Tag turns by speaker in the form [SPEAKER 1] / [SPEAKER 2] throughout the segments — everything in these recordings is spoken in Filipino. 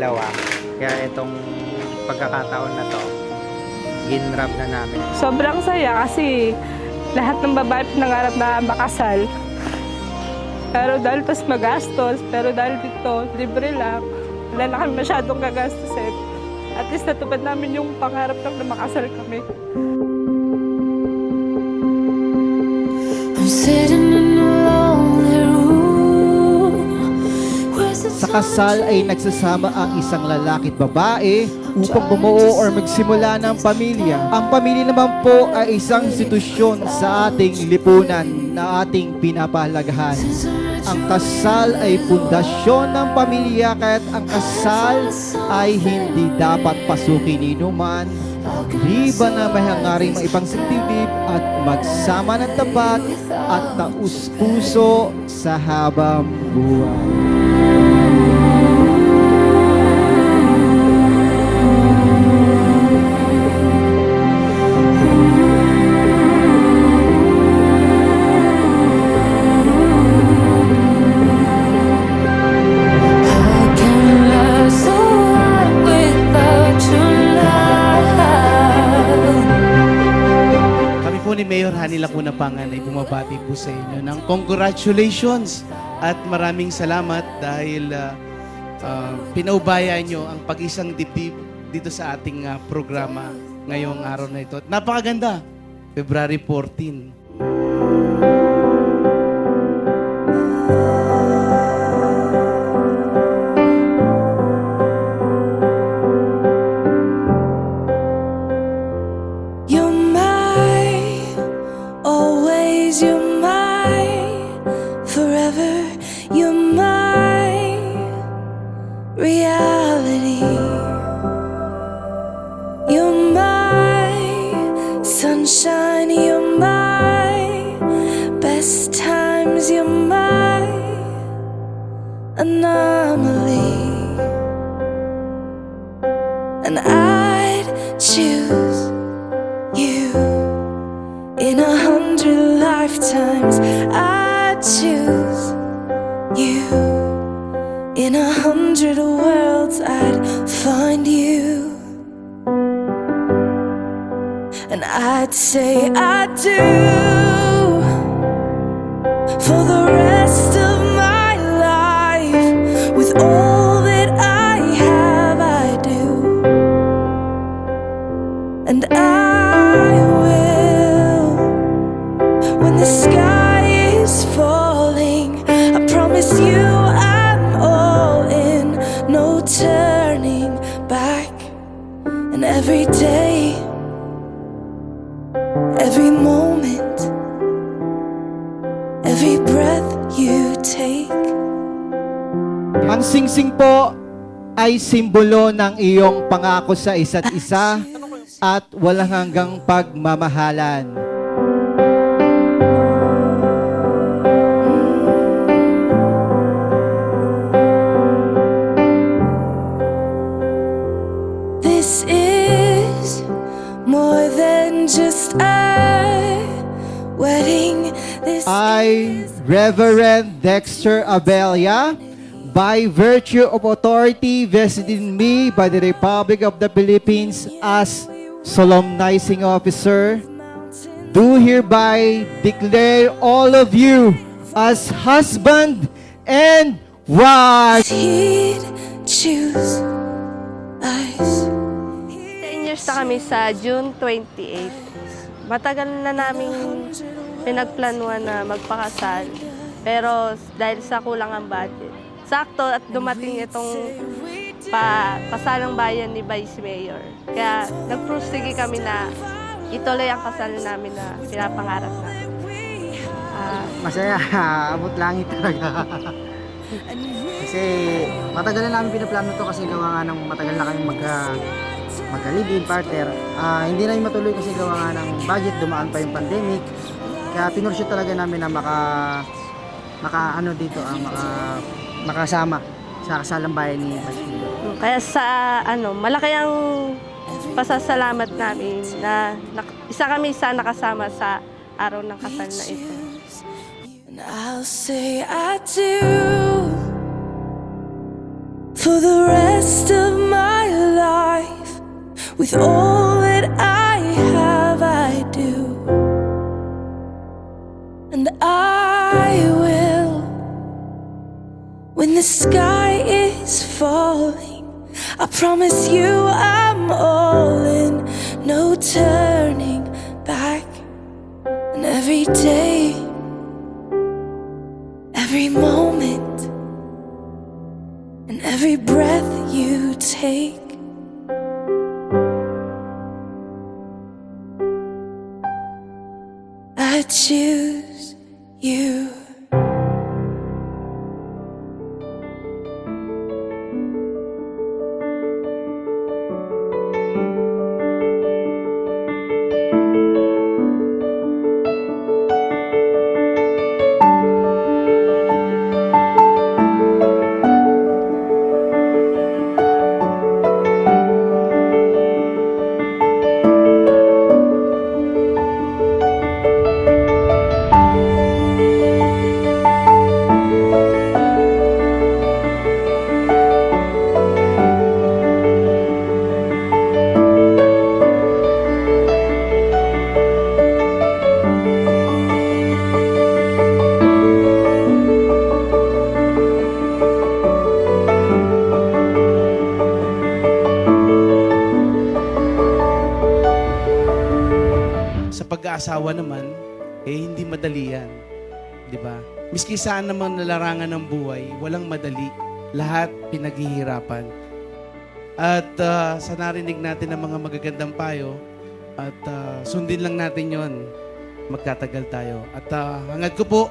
[SPEAKER 1] dalawa. Kaya itong pagkakataon na to, ginrab na namin.
[SPEAKER 2] Sobrang saya kasi lahat ng babae pinangarap na makasal. Pero dahil tas magastos, pero dahil dito, libre lang. Wala na kami masyadong gagastusin. At least natupad namin yung pangarap lang na makasal kami.
[SPEAKER 3] I'm sitting in
[SPEAKER 4] Sa kasal ay nagsasama ang isang lalaki at babae upang bumuo or magsimula ng pamilya. Ang pamilya naman po ay isang institusyon sa ating lipunan na ating pinapahalagahan. Ang kasal ay pundasyon ng pamilya kaya't ang kasal ay hindi dapat pasukin ni inuman Liban na may hangaring maipangsintibib at magsama ng tapat at taus-puso sa habang buhay.
[SPEAKER 5] Ni Mayor Hani Lacuna Pangan ay bumabati po sa inyo ng congratulations at maraming salamat dahil uh, uh, pinaubayan nyo ang pag-isang dibdib dito sa ating uh, programa ngayong araw na ito. At Napakaganda! February 14.
[SPEAKER 3] Forever you're my reality. You're my sunshine, you're my best times, you're my anomaly. And I'd choose you in a hundred lifetimes. In a hundred worlds. I'd find you, and I'd say I do for the every breath you take.
[SPEAKER 4] Ang singsing po ay simbolo ng iyong pangako sa isa't isa at walang hanggang pagmamahalan.
[SPEAKER 3] Is
[SPEAKER 4] Reverend Dexter Abelia, by virtue of authority vested in me by the Republic of the Philippines as solemnizing officer, do hereby declare all of you as husband and wife.
[SPEAKER 3] he'd choose us.
[SPEAKER 2] 10 years na kami sa June 28. Matagal na naming pinagplanuhan na magpakasal. Pero dahil sa kulang ang budget, sakto at dumating itong pa, pasalang bayan ni Vice Mayor. Kaya nagprostige kami na ituloy ang kasal namin na pinapangarap namin. Ah,
[SPEAKER 6] Masaya, abot langit talaga. kasi matagal na namin pinaplano to kasi gawa nga ng matagal na kami magka magka-live-in partner. Ah, hindi na yung matuloy kasi gawa nga ng budget, dumaan pa yung pandemic. Kaya pinurshoot talaga namin na maka maka ano dito, ah, maka makasama sa kasalang bayan ni Mayor.
[SPEAKER 2] Kaya sa ano, malaki ang pasasalamat namin na, nak- isa kami sa nakasama sa araw ng kasal na ito.
[SPEAKER 3] And I'll say I do for the rest of my life. With all the sky is falling, I promise you I'm all in. No turning back. And every day, every moment, and every breath you take. I choose you.
[SPEAKER 5] Pag-aasawa naman, eh hindi madali yan. Di ba? Miski saan naman nalarangan ng buhay, walang madali. Lahat pinaghihirapan. At ah, sa narinig natin ng mga magagandang payo, at ah, sundin lang natin yon magtatagal tayo. At ah, hangad ko po,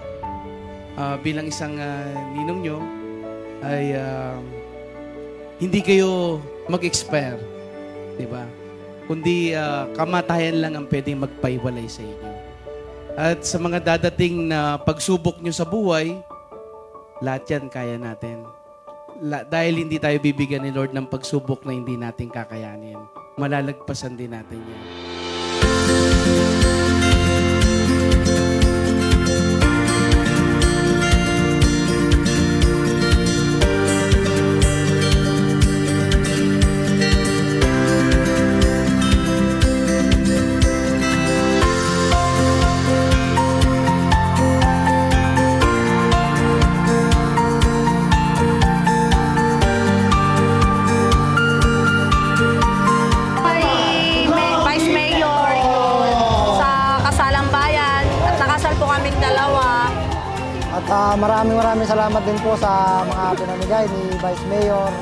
[SPEAKER 5] ah, bilang isang ah, ninong nyo, ay ah, hindi kayo mag-expire. Di ba? Kundi ah, kamatayan lang ang pwedeng magpaiwalay sa inyo. At sa mga dadating na pagsubok nyo sa buhay, lahat yan kaya natin. La- dahil hindi tayo bibigyan ni Lord ng pagsubok na hindi natin kakayanin. Malalagpasan din natin yan.
[SPEAKER 6] Ah, maraming maraming salamat din po sa mga pinamigay ni Vice Mayor.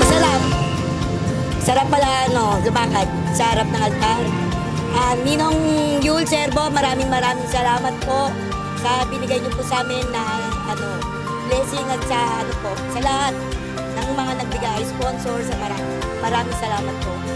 [SPEAKER 7] Masarap. Sarap pala, ano, lumakad sa harap ng altar. Ah, Ninong Yul Servo, maraming maraming salamat po sa binigay niyo po sa amin na ano, blessing at sa ano po, sa lahat ng mga nagbigay, sponsor, sa maraming, maraming salamat po.